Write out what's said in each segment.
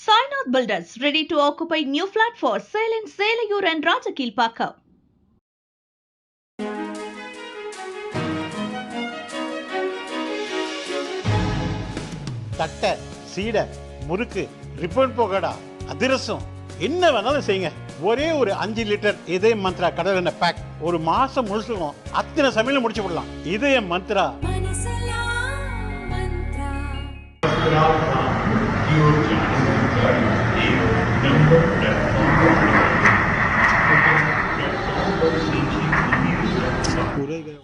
Sainath Builders ready to occupy new flat for sale in Selayur and Rajakilpaka. தட்டை சீடை முறுக்கு ribbon போகடா அதிரசம் என்ன வேணாலும் செய்யுங்க. ஒரே ஒரு அஞ்சு லிட்டர் இதய மந்த்ரா கடல் எண்ணெய் பேக் ஒரு மாசம் முழுசுக்கும் அத்தனை சமையல முடிச்சு விடலாம். இதய மந்த்ரா. மந்த்ரா.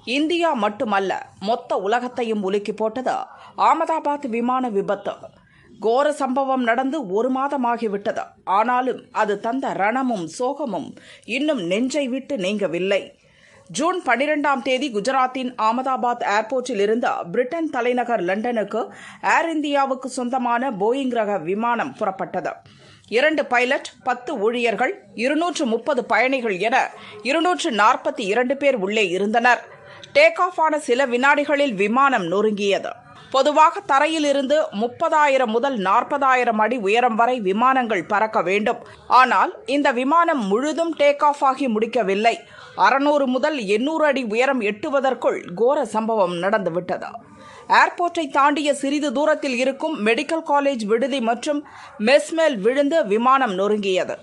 இந்தியா மட்டுமல்ல மொத்த உலகத்தையும் உலுக்கி போட்டது அகமதாபாத் விமான விபத்து. கோர சம்பவம் நடந்து ஒரு மாதமாகிவிட்டது. ஆனாலும் அது தந்த ரணமும் சோகமும் இன்னும் நெஞ்சை விட்டு நீங்கவில்லை. ஜூன் பன்னிரெண்டாம் தேதி குஜராத்தின் அகமதாபாத் ஏர்போர்ட்டில் இருந்த பிரிட்டன் தலைநகர் லண்டனுக்கு ஏர் இந்தியாவுக்கு சொந்தமான போயிங் ரக விமானம் புறப்பட்டது. இரண்டு பைலட் பத்து ஊழியர்கள் இருநூற்று முப்பது பயணிகள் என இருநூற்று நாற்பத்தி இரண்டு பேர் உள்ளே இருந்தனர். டேக் ஆஃப் ஆன சில வினாடிகளில் விமானம் நொறுங்கியது. பொதுவாக தரையிலிருந்து முப்பதாயிரம் முதல் நாற்பதாயிரம் அடி உயரம் வரை விமானங்கள் பறக்க வேண்டும். ஆனால் இந்த விமானம் முழுதும் டேக் ஆஃப் ஆகி முடிக்கவில்லை. அறுநூறு முதல் எண்ணூறு அடி உயரம் எட்டுவதற்குள் கோர சம்பவம் நடந்துவிட்டது. ஏர்போர்ட்டை தாண்டிய சிறிது தூரத்தில் இருக்கும் மெடிக்கல் காலேஜ் விடுதி மற்றும் மெஸ் மேல் விழுந்து விமானம் நொறுங்கியது.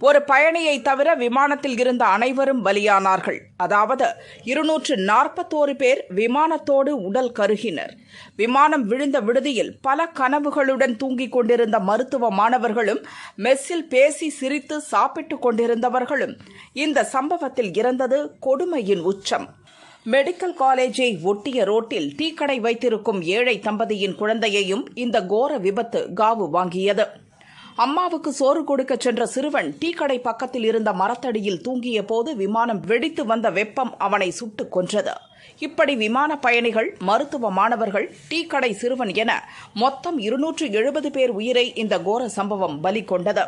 ஒரு பயணியை தவிர விமானத்தில் இருந்த அனைவரும் பலியானார்கள். அதாவது இருநூற்று நாற்பத்தோரு பேர் விமானத்தோடு உடல் கருகினர். விமானம் விழுந்த விடுதியில் பல கனவுகளுடன் தூங்கிக் கொண்டிருந்த மருத்துவ மாணவர்களும் மெஸ்ஸில் பேசி சிரித்து சாப்பிட்டுக் கொண்டிருந்தவர்களும் இந்த சம்பவத்தில் இறந்தது கொடுமையின் உச்சம். மெடிக்கல் காலேஜை ஒட்டிய ரோட்டில் டீ கடை வைத்திருக்கும் ஏழை தம்பதியின் குழந்தையையும் இந்த கோர விபத்து காவு வாங்கியது. அம்மாவுக்கு சோறு கொடுக்க சென்ற சிறுவன் டீ கடை பக்கத்தில் இருந்த மரத்தடியில் தூங்கிய போது விமானம் வெடித்து வந்த வெப்பம் அவனை சுட்டு கொன்றது. இப்படி விமான பயணிகள் மருத்துவ மாணவர்கள் டீ கடை சிறுவன் என மொத்தம் இருநூற்று எழுபது பேர் உயிரை இந்த கோர சம்பவம் பலி கொண்டது.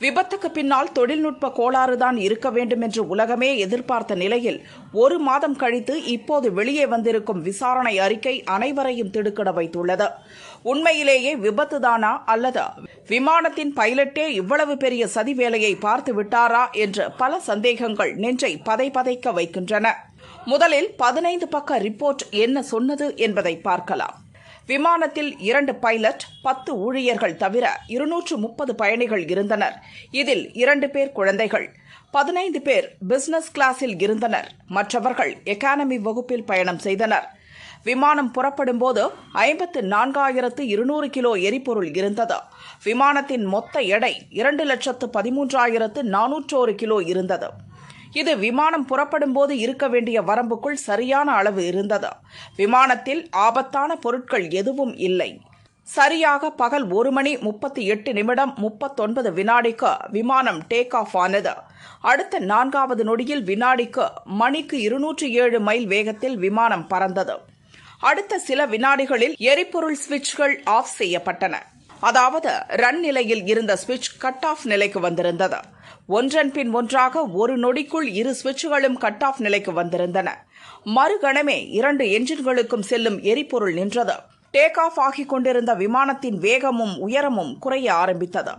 விபத்துக்கு பின்னால் தொழில்நுட்ப கோளாறுதான் இருக்க வேண்டும் என்று உலகமே எதிர்பார்த்த நிலையில் ஒரு மாதம் கழித்து இப்போது வெளியே வந்திருக்கும் விசாரணை அறிக்கை அனைவரையும் திடுக்கிட வைத்துள்ளது. உண்மையிலேயே விபத்துதானா அல்லது விமானத்தின் பைலட்டே இவ்வளவு பெரிய சதி வேலையை பார்த்து விட்டாரா என்று பல சந்தேகங்கள் நெஞ்சை பதை பதைக்க வைக்கின்றன. முதலில் பதினைந்து பக்க ரிப்போர்ட் என்ன சொன்னது என்பதை பார்க்கலாம். விமானத்தில் இரண்டு பைலட் பத்து ஊழியர்கள் தவிர இருநூற்று முப்பது பயணிகள் இருந்தனர். இதில் இரண்டு பேர் குழந்தைகள். பதினைந்து பேர் பிசினஸ் கிளாஸில் இருந்தனர். மற்றவர்கள் எக்கானமி வகுப்பில் பயணம் செய்தனர். விமானம் புறப்படும் போது ஐம்பத்து நான்காயிரத்து இருநூறு கிலோ எரிபொருள் இருந்தது. விமானத்தின் மொத்த எடை இரண்டு லட்சத்து பதிமூன்றாயிரத்து நானூற்றோரு கிலோ இருந்தது. இது விமானம் புறப்படும் போது இருக்க வேண்டிய வரம்புக்குள் சரியான அளவு இருந்தது. விமானத்தில் ஆபத்தான பொருட்கள் எதுவும் இல்லை. சரியாக பகல் ஒரு மணி முப்பத்தி எட்டு நிமிடம் முப்பத்தொன்பது வினாடிக்கு விமானம் டேக் ஆஃப் ஆனது. அடுத்த நான்காவது நொடியில் வினாடிக்கு மணிக்கு இருநூற்றி ஏழு மைல் வேகத்தில் விமானம் பறந்தது. அடுத்த சில வினாடிகளில் எரிபொருள் சுவிட்ச்கள் ஆஃப் செய்யப்பட்டன. அதாவது ரன் நிலையில் இருந்த ஸ்விட்ச் கட் ஆஃப் நிலைக்கு வந்திருந்தது. ஒன்றன் பின் ஒன்றாக ஒரு நொடிக்குள் இரு ஸ்விட்சுகளும் கட் ஆஃப் நிலைக்கு வந்திருந்தன. மறுகணமே இரண்டு என்ஜின்களுக்கும் செல்லும் எரிபொருள் நின்றது. டேக் ஆஃப் ஆகிக் கொண்டிருந்த விமானத்தின் வேகமும் உயரமும் குறைய ஆரம்பித்தது.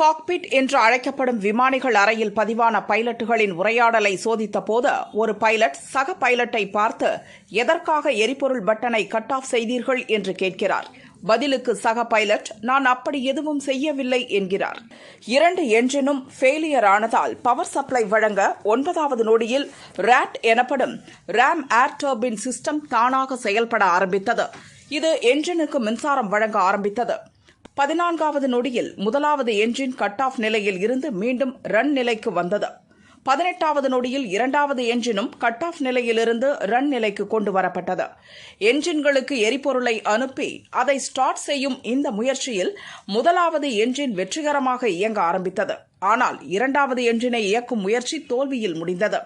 காக்பிட் என்று அழைக்கப்படும் விமானிகள் அறையில் பதிவான பைலட்டுகளின் உரையாடலை சோதித்த போது ஒரு பைலட் சக பைலட்டை பார்த்து எதற்காக எரிபொருள் பட்டனை கட் ஆஃப் செய்தீர்கள்? என்று கேட்கிறார். பதிலுக்கு சக பைலட் நான் அப்படி எதுவும் செய்யவில்லை என்கிறார். இரண்டு என்ஜினும் ஃபெயிலியர் ஆனதால் பவர் சப்ளை வழங்க ஒன்பதாவது நொடியில் ரேட் எனப்படும் ரேம் ஏர் டர்பின் சிஸ்டம் தானாக செயல்பட ஆரம்பித்தது. இது என்ஜினுக்கு மின்சாரம் வழங்க ஆரம்பித்தது. பதினான்காவது நொடியில் முதலாவது என்ஜின் கட் ஆஃப் நிலையில் இருந்து மீண்டும் ரன் நிலைக்கு வந்தது. பதினெட்டாவது நொடியில் இரண்டாவது என்ஜினும் கட் ஆஃப் நிலையிலிருந்து ரன் நிலைக்கு கொண்டு வரப்பட்டது. என்ஜின்களுக்கு எரிபொருளை அனுப்பி அதை ஸ்டார்ட் செய்யும் இந்த முயற்சியில் முதலாவது என்ஜின் வெற்றிகரமாக இயங்க ஆரம்பித்தது. ஆனால் இரண்டாவது என்ஜினை இயக்கும் முயற்சி தோல்வியில் முடிந்தது.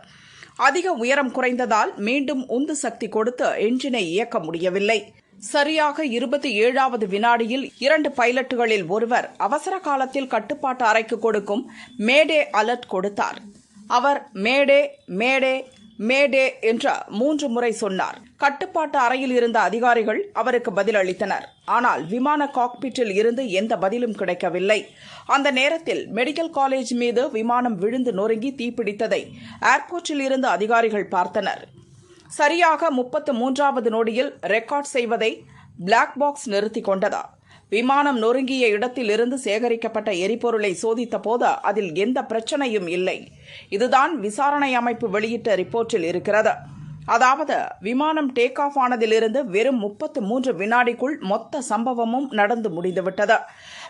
அதிக உயரம் குறைந்ததால் மீண்டும் உந்து சக்தி கொடுத்து என்ஜினை இயக்க முடியவில்லை. சரியாக இருபத்தி ஏழாவது வினாடியில் இரண்டு பைலட்டுகளில் ஒருவர் அவசர காலத்தில் கட்டுப்பாட்டு அறைக்கு கொடுக்கும் மேடே அலர்ட் கொடுத்தார். அவர் மேடே மேடே மேடே என்ற மூன்று முறை சொன்னார். கட்டுப்பாட்டு அறையில் இருந்த அதிகாரிகள் அவருக்கு பதிலளித்தனர். ஆனால் விமான காக்பிட்டில் இருந்து எந்த பதிலும் கிடைக்கவில்லை. அந்த நேரத்தில் மெடிக்கல் காலேஜ் மீது விமானம் விழுந்து நொறுங்கி தீப்பிடித்ததை ஏர்போர்ட்டில் இருந்து அதிகாரிகள் பார்த்தனர். சரியாக முப்பத்து மூன்றாவது நொடியில் ரெக்கார்ட் செய்வதை பிளாக் பாக்ஸ் நிறுத்தி கொண்டதா? விமானம் நொறுங்கிய இடத்திலிருந்து சேகரிக்கப்பட்ட எரிபொருளை சோதித்த போது அதில் எந்த பிரச்சனையும் இல்லை. இதுதான் விசாரணை அமைப்பு வெளியிட்ட ரிப்போர்ட்டில் இருக்கிறது. அதாவது விமானம் டேக் ஆஃப் ஆனதிலிருந்து வெறும் முப்பத்து மூன்று வினாடிக்குள் மொத்த சம்பவமும் நடந்து முடிந்துவிட்டது.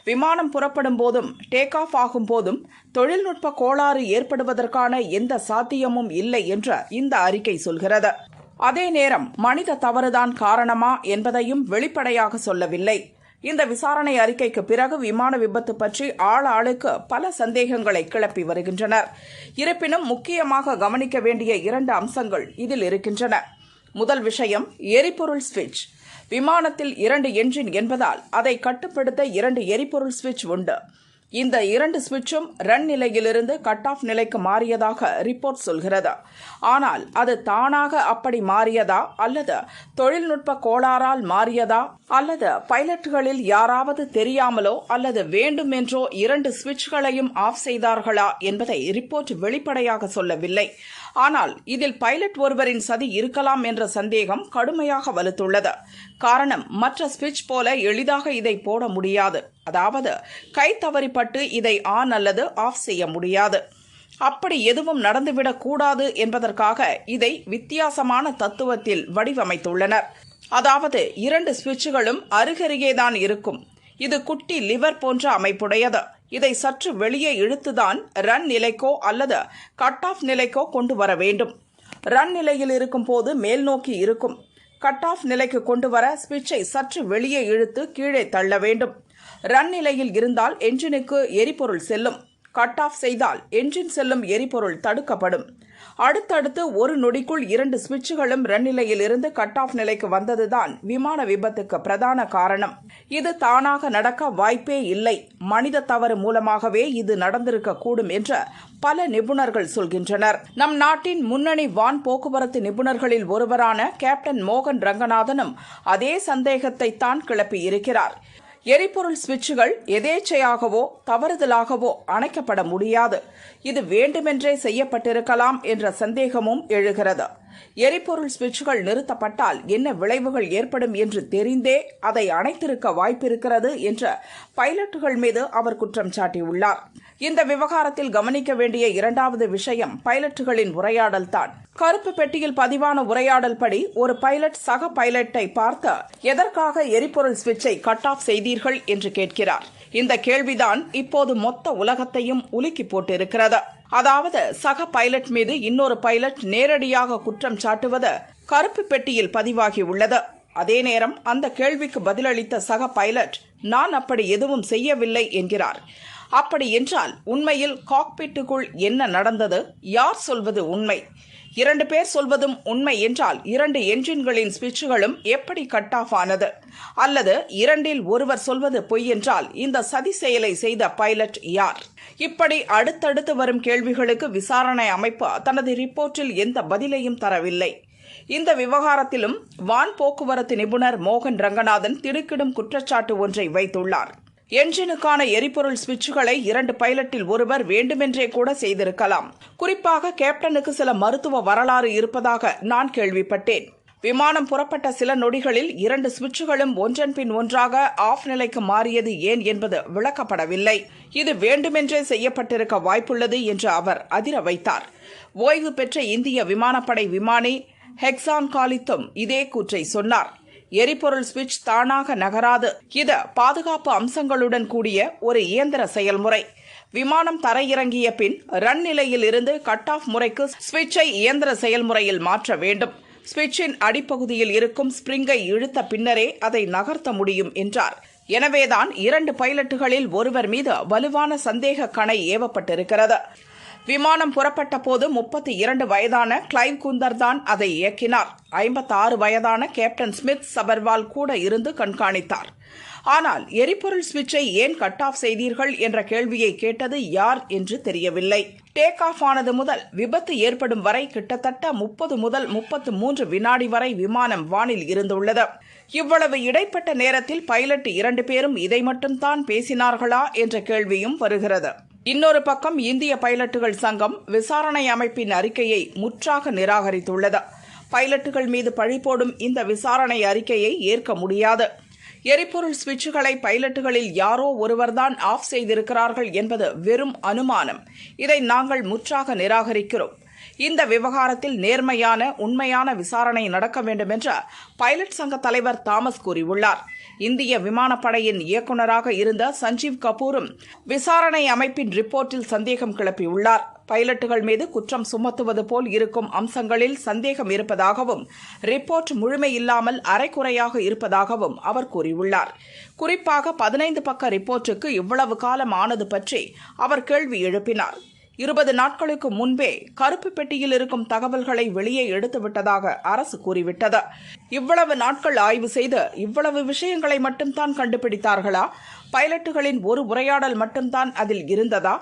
விமானம் புறப்படும் போதும் டேக் ஆஃப் ஆகும் போதும் தொழில்நுட்ப கோளாறு ஏற்படுவதற்கான எந்த சாத்தியமும் இல்லை என்று இந்த அறிக்கை சொல்கிறது. அதே நேரம் மனித தவறுதான் காரணமா என்பதையும் வெளிப்படையாக சொல்லவில்லை. இந்த விசாரணை அறிக்கைக்கு பிறகு விமான விபத்து பற்றி ஆள் ஆளுக்கு பல சந்தேகங்களை கிளப்பி வருகின்றனர். இருப்பினும் முக்கியமாக கவனிக்க வேண்டிய இரண்டு அம்சங்கள் இதில் இருக்கின்றன. முதல் விஷயம் எரிபொருள் ஸ்விட்ச் விமானத்தில் இரண்டு என்ஜின் என்பதால் அதை கட்டுப்படுத்த இரண்டு எரிபொருள் ஸ்விட்ச் உண்டு. இந்த இரண்டு சுவிட்சும் ரன் நிலையிலிருந்து கட் ஆஃப் நிலைக்கு மாறியதாக ரிப்போர்ட் சொல்கிறது. ஆனால் அது தானாக அப்படி மாறியதா அல்லது தொழில்நுட்ப கோளாறால் மாறியதா அல்லது பைலட்டுகளில் யாராவது தெரியாமலோ அல்லது வேண்டுமென்றோ இரண்டு சுவிட்ச்களையும் ஆஃப் செய்தார்களா என்பதை ரிப்போர்ட் வெளிப்படையாக சொல்லவில்லை. ஆனால் இதில் பைலட் ஒருவரின் சதி இருக்கலாம் என்ற சந்தேகம் கடுமையாக வலுத்துள்ளது. காரணம் மற்ற ஸ்விட்ச் போல எளிதாக இதை போட முடியாது. அதாவது கை தவறிப்பட்டு இதை ஆன் அல்லது ஆஃப் செய்ய முடியாது. அப்படி எதுவும் நடந்துவிடக் கூடாது என்பதற்காக இதை வித்தியாசமான தத்துவத்தில் வடிவமைத்துள்ளனர். அதாவது இரண்டு சுவிட்சுகளும் அருகருகேதான் இருக்கும். இது குட்டி லிவர் போன்ற அமைப்புடையது. இதை சற்று வெளியே இழுத்துதான் ரன் நிலைக்கோ அல்லது கட் ஆஃப் நிலைக்கோ கொண்டு வர வேண்டும். ரன் நிலையில் இருக்கும் போது மேல் நோக்கி இருக்கும். கட் ஆஃப் நிலைக்கு கொண்டு வர ஸ்விட்சை சற்று வெளியே இழுத்து கீழே தள்ள வேண்டும். ரன் நிலையில் இருந்தால் என்ஜினுக்கு எரிபொருள் செல்லும். கட் ஆஃப் செய்தால் என்ஜின் செல்லும் எரிபொருள் தடுக்கப்படும். அடுத்தடுத்து ஒரு நொடிக்குள் இரண்டு சுவிட்சுகளும் ரன் நிலையில் இருந்து கட் ஆஃப் நிலைக்கு வந்ததுதான் விமான விபத்துக்கு பிரதான காரணம். இது தானாக நடக்க வாய்ப்பே இல்லை. மனித தவறு மூலமாகவே இது நடந்திருக்க கூடும் என்ற பல நிபுணர்கள் சொல்கின்றனர். நம் நாட்டின் முன்னணி வான் போக்குவரத்து நிபுணர்களில் ஒருவரான கேப்டன் மோகன் ரங்கநாதனும் அதே சந்தேகத்தை தான் கிளப்பியிருக்கிறார் எரிபொருள் சுவிட்சுகள் எதேச்சையாகவோ தவறுதலாகவோ அணைக்கப்பட முடியாது. இது வேண்டுமென்றே செய்யப்பட்டிருக்கலாம் என்ற சந்தேகமும் எழுகிறது. எரிபொருள் சுவிட்சுகள் நிறுத்தப்பட்டால் என்ன விளைவுகள் ஏற்படும் என்று தெரிந்தே அதை அணைத்திருக்க வாய்ப்பிருக்கிறது என்ற பைலட்டுகள் மீது அவர் குற்றம் சாட்டியுள்ளார். இந்த விவகாரத்தில் கவனிக்க வேண்டிய இரண்டாவது விஷயம் பைலட்டுகளின் உரையாடல் தான். கருப்பு பெட்டியில் பதிவான உரையாடல் படி ஒரு பைலட் சக பைலட்டை பார்த்த எதற்காக எரிபொருள் சுவிட்சை கட் ஆஃப் செய்தீர்கள்? என்று கேட்கிறார். இந்த கேள்விதான் இப்போது மொத்த உலகத்தையும் உலுக்கி போட்டிருக்கிறது. அதாவது சக பைலட் மீது இன்னொரு பைலட் நேரடியாக குற்றம் சாட்டுவது கருப்பு பெட்டியில் பதிவாகியுள்ளது அதே நேரம் அந்த கேள்விக்கு பதிலளித்த சக பைலட் நான் அப்படி எதுவும் செய்யவில்லை என்கிறார். அப்படி என்றால் உண்மையில் காக்பிட்டுக்குள் என்ன நடந்தது? யார் சொல்வது உண்மை? இரண்டு பேர் சொல்வதும் உண்மை என்றால் இரண்டு என்ஜின்களின் ஸ்விட்சுகளும் எப்படி கட் ஆஃப் ஆனது? அல்லது இரண்டில் ஒருவர் சொல்வது பொய் என்றால் இந்த சதி செயலை செய்த பைலட் யார்? இப்படி அடுத்தடுத்து வரும் கேள்விகளுக்கு விசாரணை அமைப்பு தனது ரிப்போர்ட்டில் எந்த பதிலையும் தரவில்லை. இந்த விவகாரத்திலும் வான் போக்குவரத்து நிபுணர் மோகன் ரங்கநாதன் திடுக்கிடும் குற்றச்சாட்டு ஒன்றை வைத்துள்ளார். என்ஜினுக்கான எரிபொருள் சுவிட்சுகளை இரண்டு பைலட்டில் ஒருவர் வேண்டுமென்றே கூட செய்திருக்கலாம். குறிப்பாக கேப்டனுக்கு சில மருத்துவ வரலாறு இருப்பதாக நான் கேள்விப்பட்டேன். விமானம் புறப்பட்ட சில நொடிகளில் இரண்டு சுவிட்சுகளும் ஒன்றன் பின் ஒன்றாக ஆஃப் நிலைக்கு மாறியது ஏன் என்பது விளக்கப்படவில்லை. இது வேண்டுமென்றே செய்யப்பட்டிருக்க வாய்ப்புள்ளது என்று அவர் அதிர வைத்தார். ஓய்வு பெற்ற இந்திய விமானப்படை விமானி ஹெக்ஸான் காலித்தும் இதே கூற்றை சொன்னார். எரிபொருள் சுவிட்ச் தானாக நகராது. இது பாதுகாப்பு அம்சங்களுடன் கூடிய ஒரு இயந்திர செயல்முறை. விமானம் தரையிறங்கிய பின் ரன் நிலையில் இருந்து கட் ஆஃப் முறைக்கு சுவிட்சை இயந்திர செயல்முறையில் மாற்ற வேண்டும். சுவிட்சின் அடிப்பகுதியில் இருக்கும் ஸ்பிரிங்கை இழுத்த பின்னரே அதை நகர்த்த முடியும் என்றார். எனவேதான் இரண்டு பைலட்டுகளில் ஒருவர் மீது வலுவான சந்தேக கணை ஏவப்பட்டிருக்கிறது. விமானம் புறப்பட்ட போது முப்பத்தி இரண்டு வயதான கிளைவ் குந்தர் தான் அதை இயக்கினார். ஐம்பத்தாறு வயதான கேப்டன் ஸ்மித் சபர்வால் கூட இருந்து கண்காணித்தார். ஆனால் எரிபொருள் சுவிட்சை ஏன் கட் ஆஃப் செய்தீர்கள் என்ற கேள்வியை கேட்டது யார் என்று தெரியவில்லை. டேக் ஆஃப் ஆனது முதல் விபத்து ஏற்படும் வரை கிட்டத்தட்ட முப்பது முதல் முப்பத்து மூன்று வினாடி வரை விமானம் வானில் இருந்துள்ளது. இவ்வளவு இடைப்பட்ட நேரத்தில் பைலட் இரண்டு பேரும் இதை மட்டும்தான் பேசினார்களா என்ற கேள்வியும் வருகிறது. இன்னொரு பக்கம் இந்திய பைலட்டுகள் சங்கம் விசாரணை அமைப்பின் அறிக்கையை முற்றாக நிராகரித்துள்ளது. பைலட்டுகள் மீது பழி போடும் இந்த விசாரணை அறிக்கையை ஏற்க முடியாது. எரிபொருள் சுவிட்சுகளை பைலட்டுகளில் யாரோ ஒருவர்தான் ஆஃப் செய்திருக்கிறார்கள் என்பது வெறும் அனுமானம். இதை நாங்கள் முற்றாக நிராகரிக்கிறோம். இந்த விவகாரத்தில் நேர்மையான உண்மையான விசாரணை நடக்க வேண்டும் என்று பைலட் சங்க தலைவர் தாமஸ் கூறியுள்ளார். இந்திய விமானப்படையின் இயக்குநராக இருந்த சஞ்சீவ் கபூரும் விசாரணை அமைப்பின் ரிப்போர்ட்டில் சந்தேகம் கிளப்பியுள்ளார். பைலட்டுகள் மீது குற்றம் சுமத்துவது போல் இருக்கும் அம்சங்களில் சந்தேகம் இருப்பதாகவும் ரிப்போர்ட் முழுமையில்லாமல் அரைக்குறையாக இருப்பதாகவும் அவர் கூறியுள்ளார். குறிப்பாக பதினைந்து பக்க ரிப்போர்ட்டுக்கு இவ்வளவு காலம் ஆனது பற்றி அவர் கேள்வி எழுப்பினார். இருபது நாட்களுக்கு முன்பே கருப்பு பெட்டியில் இருக்கும் தகவல்களை வெளியே எடுத்துவிட்டதாக அரசு கூறிவிட்டது. இவ்வளவு நாட்கள் ஆய்வு செய்து இவ்வளவு விஷயங்களை மட்டும்தான் கண்டுபிடித்தார்களா? பைலட்டுகளின் ஒரு உரையாடல் மட்டும்தான் அதில் இருந்ததா?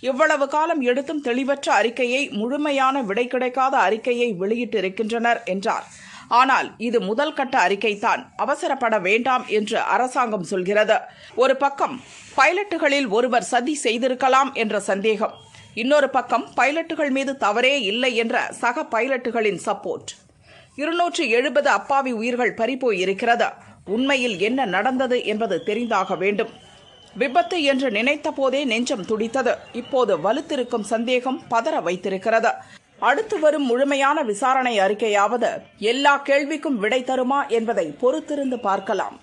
இவ்வளவு காலம் எடுத்தும் தெளிவற்ற அறிக்கையை முழுமையான விடை கிடைக்காத அறிக்கையை வெளியிட்டிருக்கின்றனர் என்றார். ஆனால் இது முதல் கட்ட அறிக்கைதான். அவசரப்பட வேண்டாம் என்று அரசாங்கம் சொல்கிறது. ஒரு பக்கம் பைலட்டுகளில் ஒருவர் சதி செய்திருக்கலாம் என்ற சந்தேகம். இன்னொரு பக்கம் பைலட்டுகள் மீது தவறே இல்லை என்ற சக பைலட்டுகளின் சப்போர்ட். இருநூற்று எழுபது அப்பாவி உயிர்கள் பறிபோய் இருக்கிறது உண்மையில் என்ன நடந்தது என்பது தெரிந்தாக வேண்டும். விபத்து என்று நினைத்த போதே நெஞ்சம் துடித்தது. இப்போது வலுத்திருக்கும் சந்தேகம் பதற வைத்திருக்கிறது. அடுத்து வரும் முழுமையான விசாரணை அறிக்கையாவது எல்லா கேள்விக்கும் விடை தருமா என்பதை பொறுத்திருந்து பார்க்கலாம்.